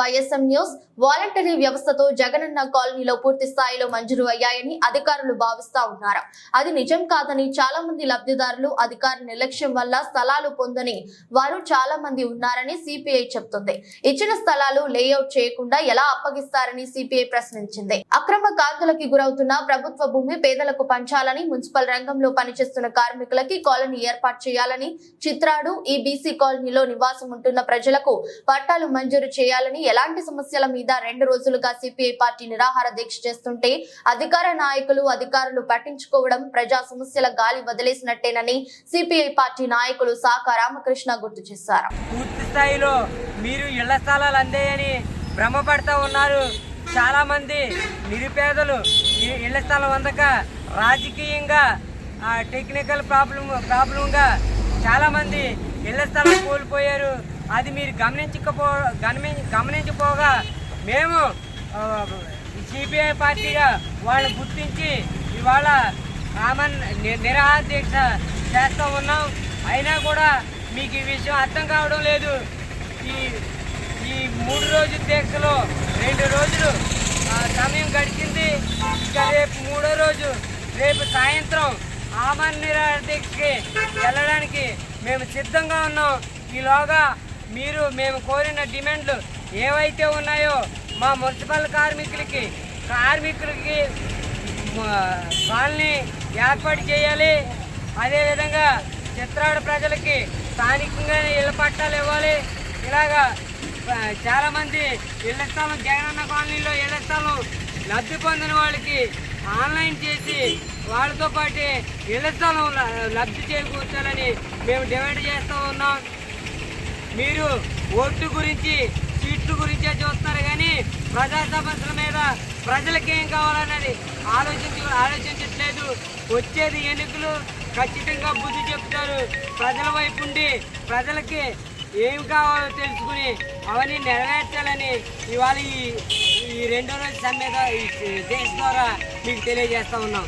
YSM news voluntary వ్యవస్థతో జగనన్న కాలనీలో పూర్తి స్థాయిలో మంజూరు అయ్యాయని అధికారులు భావిస్తా ఉన్నారు. అది నిజం కాదని చాలా మంది లబ్ధిదారులు అధికార నిర్లక్ష్యం వల్ల స్థలాలు పొందని వారు చాలా మంది ఉన్నారని సిపిఐ చెప్తుంది. ఇచ్చిన స్థలాలు లేఅవుట్ చేయకుండా ఎలా అప్పగిస్తారని సిపిఐ ప్రశ్నించింది. అక్రమ కాంతులకి గురవుతున్న ప్రభుత్వ భూమి పేదలకు పంచాలని మున్సిపల్ రంగంలో పనిచేస్తున్న కార్మికులకి కాలనీ ఏర్పాటు చేయాలని చిత్రాడు ఈ బీసీ కాలనీలో నివాసం ఉంటున్న ప్రజలకు పట్టాలు మంజూరు చేయాలని ఎలాంటి సమస్యల మీద రెండు రోజులుగా సిపిఐ పార్టీ నిరాహార దీక్ష చేస్తుంటే అధికార నాయకులు అధికారులు పట్టించుకోవడం ప్రజా సమస్యల గాలి వదిలేసినట్టేనని సిపిఐ పార్టీ నాయకులు సాక రామకృష్ణ గుర్తు చేశారు. పూర్తి స్థాయిలో మీరు ఇళ్ళ స్థలాలు అందేయని భ్రమపడతా ఉన్నారు. చాలా మంది నిరుపేదలు ఇళ్ళ స్థలం అందక రాజకీయంగా టెక్నికల్ ప్రాబ్లం ప్రాబ్లంగా చాలా మంది ఇళ్ళ స్థలం కోల్పోయారు. అది మీరు గమనించకపో గమని గమనించపోగా మేము సిపిఐ పార్టీగా వాళ్ళు గుర్తించి ఇవాళ ఆమన్ నిరాహార దీక్ష చేస్తూ ఉన్నాం. అయినా కూడా మీకు ఈ విషయం అర్థం కావడం లేదు. ఈ ఈ మూడు రోజుల దీక్షలో రెండు రోజులు సమయం గడిచింది. ఇంకా రేపు మూడో రోజు రేపు సాయంత్రం ఆమన్ నిరాహార దీక్షకి వెళ్ళడానికి మేము సిద్ధంగా ఉన్నాం. ఈలోగా మీరు మేము కోరిన డిమాండ్లు ఏవైతే ఉన్నాయో మా మున్సిపల్ కార్మికులకి కార్మికులకి కాలనీ ఏర్పాటు చేయాలి. అదేవిధంగా చిత్రాడ ప్రజలకి స్థానికంగా ఇళ్ళ పట్టాలు ఇవ్వాలి. ఇలాగా చాలామంది ఇళ్ళ స్థలం జగనన్న కాలనీలో ఇళ్ళ స్థలం లబ్ధి పొందిన వాళ్ళకి ఆన్లైన్ చేసి వాళ్ళతో పాటు ఇళ్ళ స్థలం ల- లబ్ధి చేకూర్చాలని మేము డిమాండ్ చేస్తూ ఉన్నాం. మీరు ఓట్లు గురించి సీట్లు గురించే చూస్తున్నారు కానీ ప్రజా సమస్యల మీద ప్రజలకి ఏం కావాలన్నది ఆలోచించ ఆలోచించట్లేదు. వచ్చేది ఎన్నికలు ఖచ్చితంగా బుద్ధి చెప్తారు. ప్రజల వైపు ఉండి ప్రజలకి ఏం కావాలో తెలుసుకుని అవన్నీ నెరవేర్చాలని ఇవాళ ఈ ఈ రెండో రోజు సమ్మె ఈ దేశ ద్వారా మీకు తెలియజేస్తా ఉన్నాం.